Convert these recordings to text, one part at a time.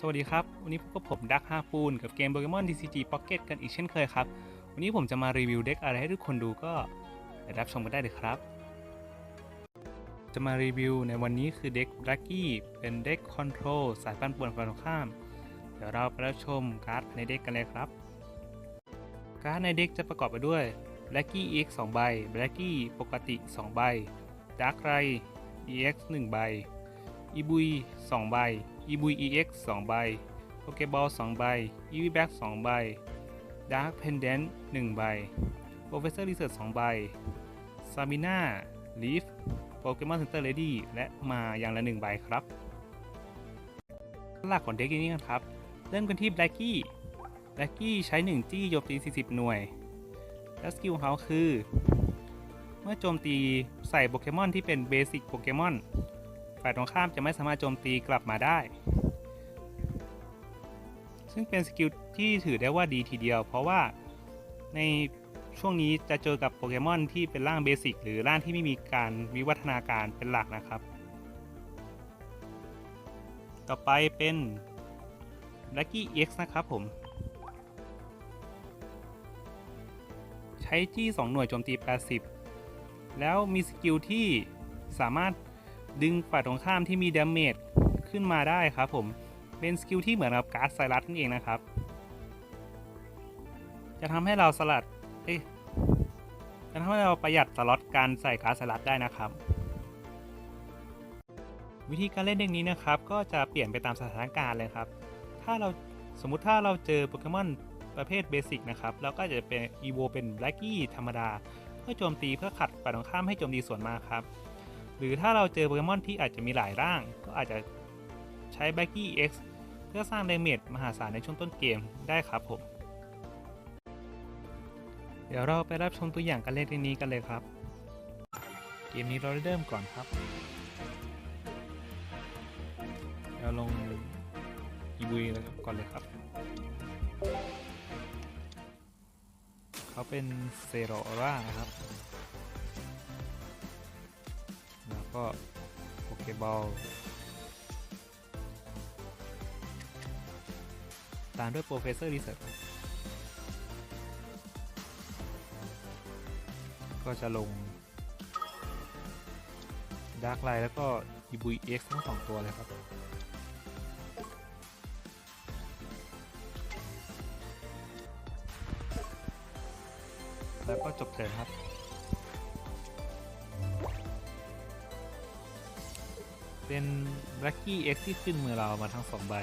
สวัสดีครับ วันนี้พบกับผมดักฮาปูนกับเกม Pokemon TCG Pocket กันอีกเช่นเคยครับ วันนี้ผมจะมารีวิวเด็กอะไรให้ทุกคนดูก็ไปรับชมกันได้เลยครับ จะมารีวิวในวันนี้คือเด็ก b l a c k y เป็นเด็กคอนโทรลสายปันป่วนฝ่ายตรงข้าม เดี๋ยวเราไปรับชมการ์ดในเด็กกันเลยครับ การ์ดในเด็กจะประกอบไปด้วย b l a c k y EX 2ใบ b l a c k y ปกติ 2 ใบ Dark r i EX 1 ใบอีบุย 2 ใบ อีบุย EX 2 ใบ โปเกบอล 2 ใบ อีวีแบ็ก2ใบ ดาร์คเพนเดนต์1ใบ โปรเฟสเซอร์รีเสิร์ช2ใบ ซาบิน่า ลีฟ โปเกมอนเซ็นเตอร์เลดี้ และมาอย่างละ 1 ใบครับ หลักของเด็กนี้กันครับ เริ่มกันที่แบล็กกี้แบล็กกี้ใช้ 1 จี้โจมตี 40 หน่วย และสกิลของเขาคือ เมื่อโจมตีใส่โปเกมอนที่เป็นเบสิกโปเกมอน ฝ่ายตรงข้ามจะไม่สามารถโจมตีกลับมาได้ ซึ่งเป็นสกิลที่ถือได้ว่าดีทีเดียว เพราะว่าในช่วงนี้จะเจอกับโปเกมอนที่เป็นร่างเบสิกหรือร่างที่ไม่มีการวิวัฒนาการเป็นหลักนะครับ ต่อไปเป็น Lucky X นะครับผม ใช้จี้ 2 หน่วยโจมตี 80 แล้วมีสกิลที่สามารถ ดึงฝ่ายตรงข้ามที่มีดาเมจขึ้นมาได้ครับผม เป็นสกิลที่เหมือนกับการ์ดไซรัสนั่นเองนะครับ จะทำให้เราสลัด เอ๊ะจะทำให้เราประหยัดสล็อตการใส่การ์ดไซรัสได้นะครับ วิธีการเล่นเด็กนี้นะครับ ก็จะเปลี่ยนไปตามสถานการณ์เลยครับ ถ้าเราสมมุติถ้าเราเจอโปเกมอนประเภทเบสิกนะครับเราก็จะเป็นอีโวเป็นแบล็กกี้ธรรมดา เพื่อโจมตีเพื่อขัดฝ่ายตรงข้ามให้โจมตีส่วนมาครับ หรือถ้าเราเจอโปเกมอนที่อาจจะมีหลายร่าง ก็อาจจะใช้ b a c k y X เพื่อสร้างเดเมจมหาศาลในช่วงต้นเกมได้ครับผม เดี๋ยวเราไปรับชมตัวอย่างการเล่นเกมนี้กันเลยครับ เกมนี้เราเริ่มก่อนครับเราลงอีบุยก่อนเลยครับ เขาเป็นเซโรอร่านะครับ ก็โปเกบอลตามด้วยโปรเฟสเซอร์รีเสิร์ชก็จะลงดาร์กไลท์แล้วก็อีบุยเอ็กซ์ทั้งสองตัวเลยครับ แล้วก็จบเทิร์นครับ เป็น b l a c k y X ที่ขึ้นมือเรามาทั้งสองใบ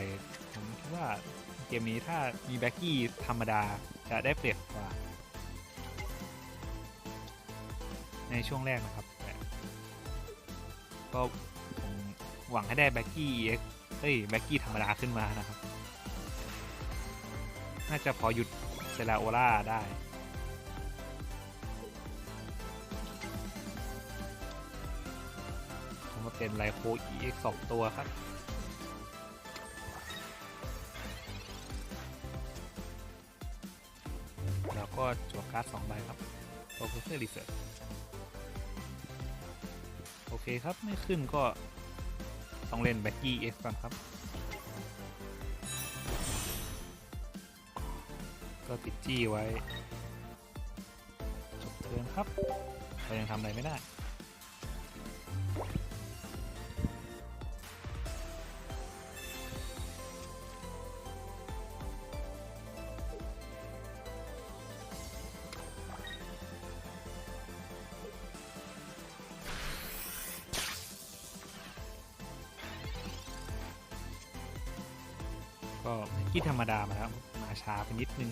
ผมคิดว่าเกมนี้ถ้ามี b l a c k y ธรรมดาจะได้เปรียบกว่า ในช่วงแรกนะครับ ก็ผมหวังให้ได้ b l a c k y X เฮ้ย b l a c k y ธรรมดาขึ้นมานะครับ น่าจะพอหยุดเซราโอล่าได้ เป็นไลโค EX 2ตัวครับแล้วก็จั่วการ์ด2ใบครับโปรเฟสเซอร์รีเสิร์ชโอเคครับ ไม่ขึ้นก็ต้องเล่นแบ็กกี้ X ก่อนครับ ก็ติดจี้ไว้จบเทิร์นครับเรายังทำอะไรไม่ได้ ก็กี้ธรรมดามาแล้วมาช้าไปนิดนึง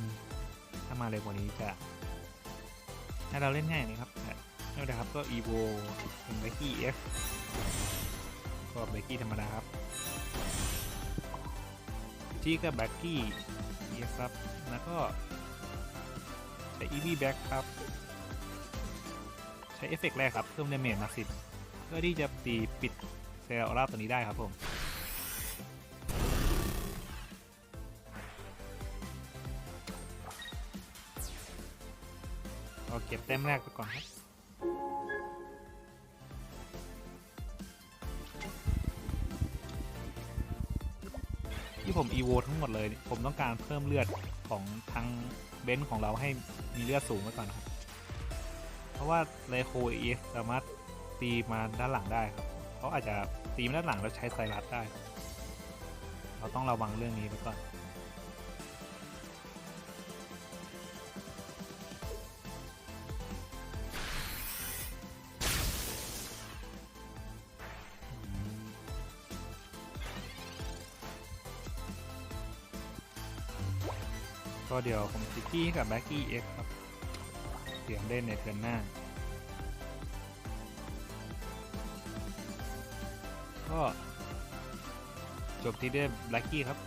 ถ้ามาเร็วกว่านี้จะให้เราเล่นง่ายเลยครับแต่ไม่เป็นไรครับก็ evo เป็นเบกกี้ f ก็เบกกี้ธรรมดาครับจีกับแบ็กกี้ f ครับแล้วก็ใช้ ev back ครับ ใช้เอฟเฟกต์แรกครับเพิ่มเดเมจมาสิบเพื่อที่จะตีปิดเซลล์ออร่าตัวนี้ได้ครับผม แต้มแรกไปก่อนครับที่ผมอีโวทั้งหมดเลย ผมต้องการเพิ่มเลือดของทั้งเบนซ์ของเราให้มีเลือดสูงไว้ก่อนครับ เพราะว่าไลโคเอ็กสามารถตีมาด้านหลังได้ครับเขาอาจจะตีมาด้านหลังแล้วใช้ไซรัสได้ เราต้องระวังเรื่องนี้ไว้ก่อน ก็เดี๋ยวผมซิกี้กับแบ็กกี้เอ็กครับเสียงเล่นในเทิร์นหน้า ก็จบที่ด้วยแบล็กกี้ครับ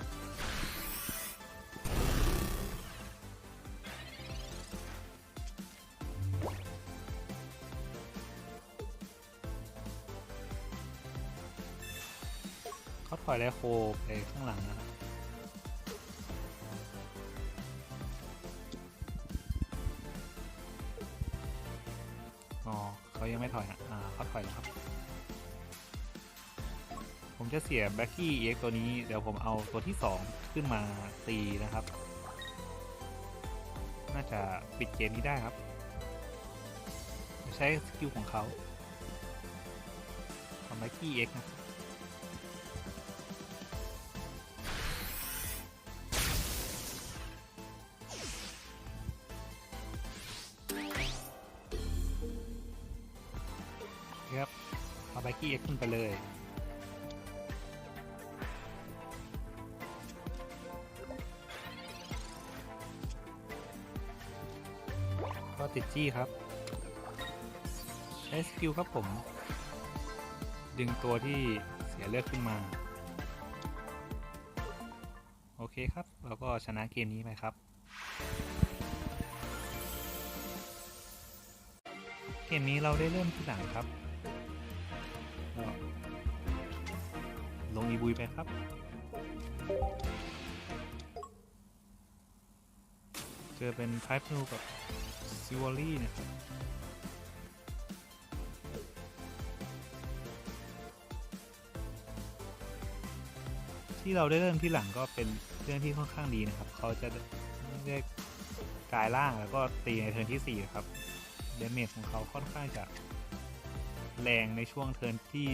เขาถอยไลโคไปข้างหลังนะครับ อ๋อเขายังไม่ถอยนะอ่าเขาถอยแล้วครับ ผมจะเสียแบ็กกี้เอ็กตัวนี้ เดี๋ยวผมเอาตัวที่ 2 ขึ้นมาตีนะครับ น่าจะปิดเกมนี้ได้ครับ ใช้สกิลของเขาทำแบ็กกี้เอ็กนะ ครับเอาแบ็กกี้เอ็กขึ้นไปเลยก็ติดจี้ครับใช้สกิลครับผม ดึงตัวที่เสียเลือดขึ้นมา โอเคครับ เราก็ชนะเกมนี้ไปครับ เกมนี้เราได้เริ่มที่หลังครับ ลงอีบุยไปครับ เจอเป็นไพป์นูกับซิวอรี่นะครับที่เราได้เริ่มที่หลังก็เป็นเรื่องที่ค่อนข้างดีนะครับ เขาจะได้กลายร่างแล้วก็ตีในเทิร์นที่ 4 ครับเดเมจของเขาค่อนข้างจะแรงในช่วงเทิร์นที่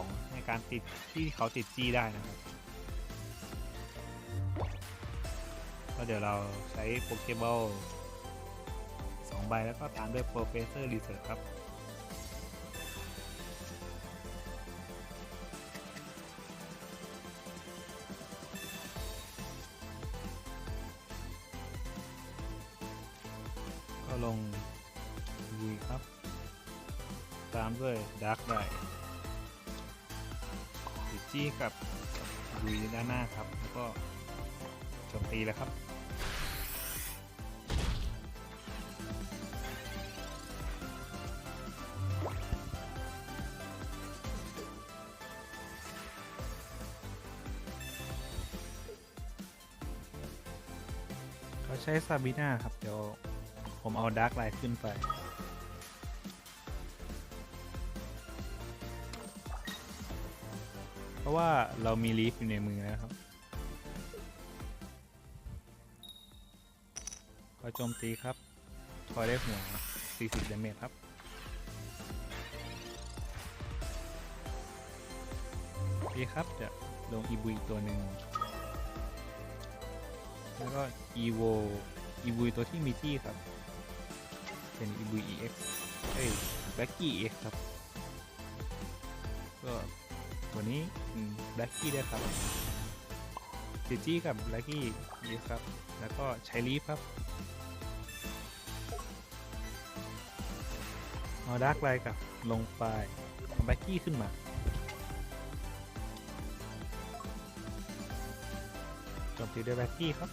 2 ในการติดที่เขาติดจี้ได้นะครับก็เดี๋ยวเราใช้โปเกบอลสองใบแล้วก็ตามด้วยโปรเฟสเตอร์ดีเซอร์ครับ ด้านหน้าครับ แล้วก็โจมตีแล้วครับเขาใช้ซาบีน่าครับ เดี๋ยว ผมเอาดาร์กไลท์ขึ้นไป เพราะว่าเรามีลีฟอยู่ในมือนะครับขอโจมตีครับทอยได้หัว 40 ดาเมจครับโอเคครับจะลงอีบุยตัวหนึ่ง แล้วก็ evo evo ตัวที่มีที่ครับ เป็น evo ex เอ้ย blacky ex ครับ ก็ วนี้อืม blacky ได้วยครับติจี้กับ blacky ex ครับ แล้วก็ใช้ลีฟครับเอาดาร์กไลกับลงไปเอาแบล็กกี้ขึ้นมาจมตีด้วยแบล็กกี้ครับ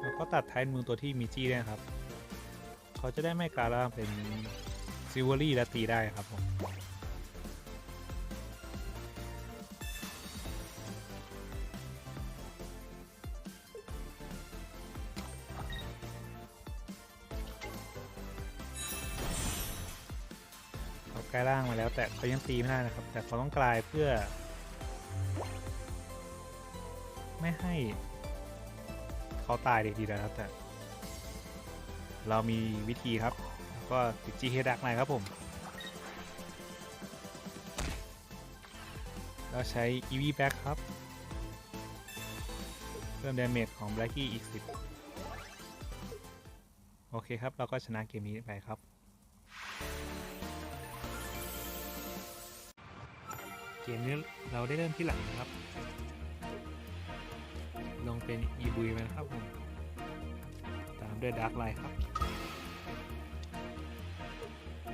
แล้วก็ตัดท้ายมือตัวที่มีจี้ด้วยครับ เขาจะได้ไม่กลายร่างเป็นซิวเวอรี่และตีได้ครับผมโกลายร่างมาแล้วแต่เขายังตีไม่ได้นะครับ แต่เขาต้องกลายเพื่อ ไม่ให้ เขาตายเลยทีเดียวนะแต่ เรามีวิธีครับ ก็ติดจีเฮดักไนครับผม เราใช้ EV Back ครับ เพิ่มดาเมจของ Blacky อีก 10 โอเคครับ เราก็ชนะเกมนี้ไปครับ เกมนี้เราได้เริ่มที่หลังนะครับ ลงเป็น e v มานะครับผม ตามด้วย Dark Light ครับ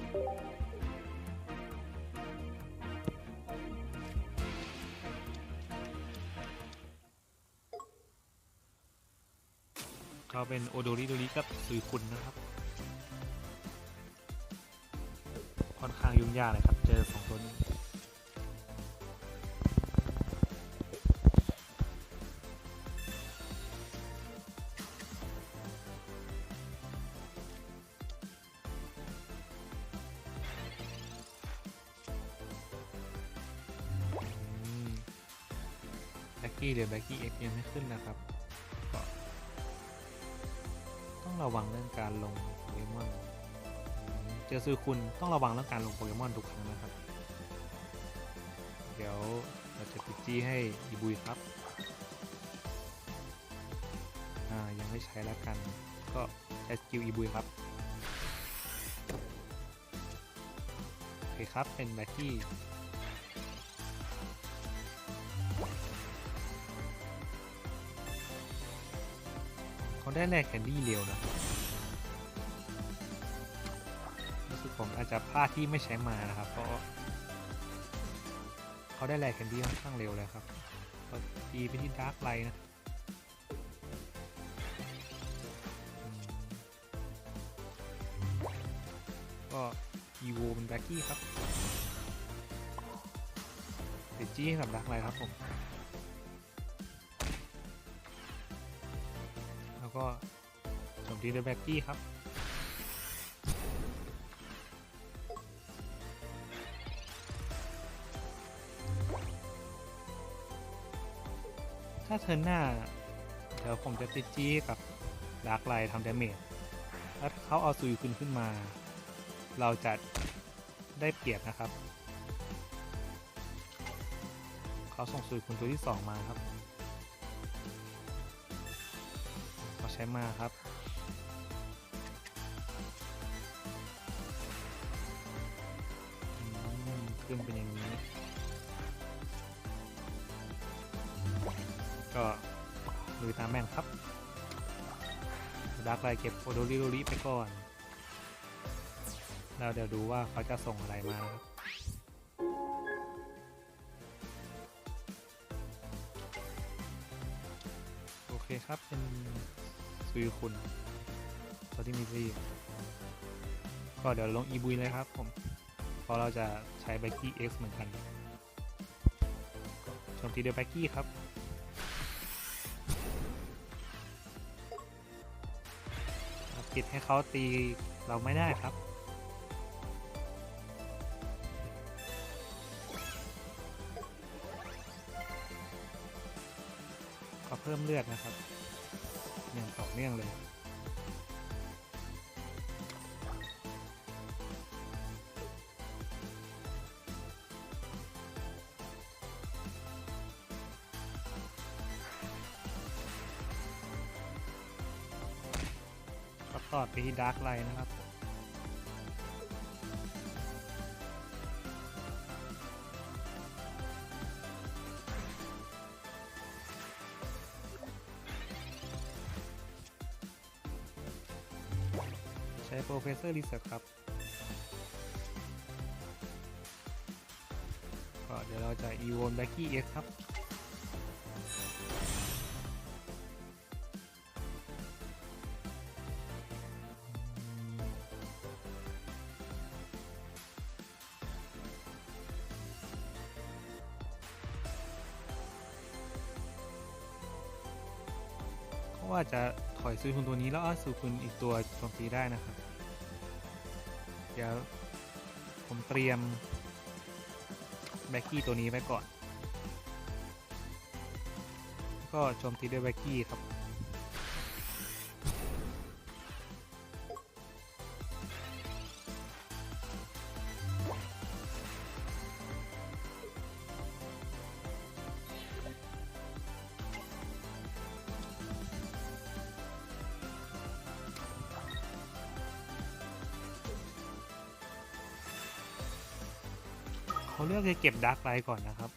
ก็เป็นโอโดริโดริกับซุยคุณนะครับ ค่อนข้างยุ่งยากเลยครับ เจอสองตัวนี้ แบ็กกี้หรือแบ็กกี้เอ็กยังไม่ขึ้นนะครับก็ต้องระวังเรื่องการลงโปเกมอน เจอซื้อคุณต้องระวังเรื่องการลงโปเกมอนทุกครั้งนะครับ เดี๋ยวเราจะติดจี้ให้อีบุยครับอ่ายังไม่ใช้แล้วกัน ก็ใช้สกิลอีบุยครับโอเคครับเป็นแบ็กกี้ เขาได้แลกแคนดี้เร็วนะรู้สึกผมอาจจะพลาดที่ไม่ใช้มานะครับเพราะเขาได้แลกแคนดี้ค่อนข้างเร็วเลยครับก็ตีไปที่ดาร์กไลนะก็อีโวเป็นแบ็กกี้ครับติดจี้กับดาร์กไลครับผม โจมตีด้วยแบ็กกี้ครับถ้าเทิร์นหน้า เดี๋ยวผมจะติดจี้กับดาร์กไลท์ทำดาเมจถ้าเขาเอาซุยขึ้นขึ้นมา เราจะได้เปรียบนะครับ เขาส่งซุยคุณตัวที่ 2 มาครับ เขาใช้มาครับ ขึ้นเป็นอย่างนี้ ก็ลุยตามแม่งครับดักไลเก็บโอโดริโดริไปก่อน แล้วเดี๋ยวดูว่าเขาจะส่งอะไรมานะครับโอเคครับเป็นซุยคุณตัวที่มีซีก็เดี๋ยวลงอีบุยเลยครับผม ราะเราจะใช้แบ็กกี้ X เหมือนกันโจมตีด้วยแบ็กกี้ครับปิดให้เขาตีเราไม่ได้ครับก็เพิ่มเลือดนะครับอย่างต่อเนื่องเลย ดาร์กไลน์นะครับ ใช้โปรเฟสเซอร์รีเสิร์ชครับก็เดี๋ยวเราจะอีโวนแบ็กกี้เอ็กครับ เพราะว่าจะถอยซื้อคุณตัวนี้แล้วเอาซื้อคุณอีกตัวโจมตีได้นะครับ เดี๋ยวผมเตรียมแบ็กกี้ตัวนี้ไว้ก่อน ก็โจมตีด้วยแบ็กกี้ครับ เขาเลือกจะเก็บดาร์กไลท์ก่อนนะครับ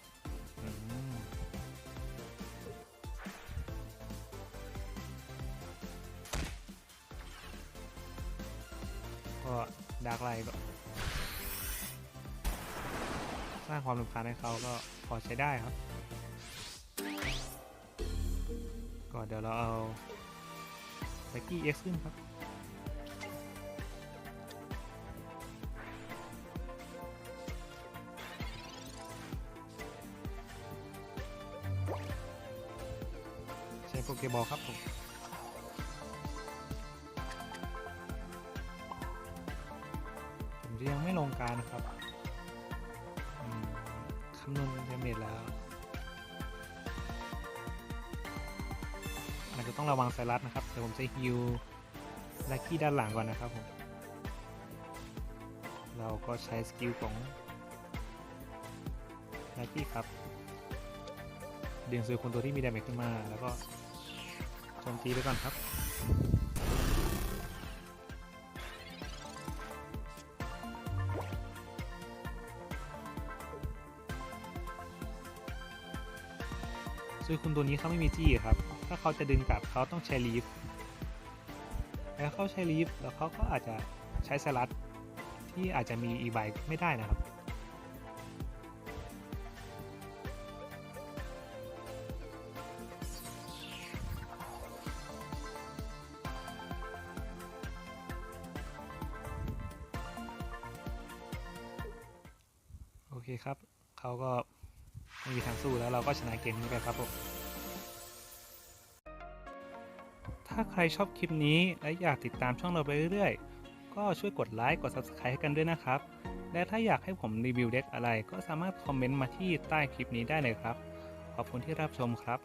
ก็ดาร์กไลท์ก็ สร้างความรำคาญให้เขาก็พอใช้ได้ครับก่อนเดี๋ยวเราเอาแบ็กกี้เอ็กซ์ขึ้นครับ โปเกบอลครับผมผมจะยังไม่ลงการนะครับคำนวณเดเมจแล้วอาจจะต้องระวังไซรัสนะครับ เดี๋ยวผมจะฮิวลักกี้ด้านหลังก่อนนะครับผม เราก็ใช้สกิลของลักกี้ครับ ดึงซื้อคนตัวที่มีดาเมจขึ้นมาแล้วก็ โจมตีไปก่อนครับซื้อคุณตัวนี้เขาไม่มีจี้ครับ ถ้าเขาจะดึงกลับเขาต้องใช้ลีฟแล้วเขาใช้ลีฟแล้วเขาก็อาจจะใช้สลัดที่อาจจะมีอีไบไม่ได้นะครับ ครับ เขาก็ไม่มีทางสู้แล้วเราก็ชนะเกมนี้ไปครับผมถ้าใครชอบคลิปนี้และอยากติดตามช่องเราไปเรื่อยๆ ก็ช่วยกดไลค์กด Subscribe ให้กันด้วยนะครับ และถ้าอยากให้ผมรีวิวเด็กอะไรก็สามารถคอมเมนต์มาที่ใต้คลิปนี้ได้เลยครับ ขอบคุณที่รับชมครับ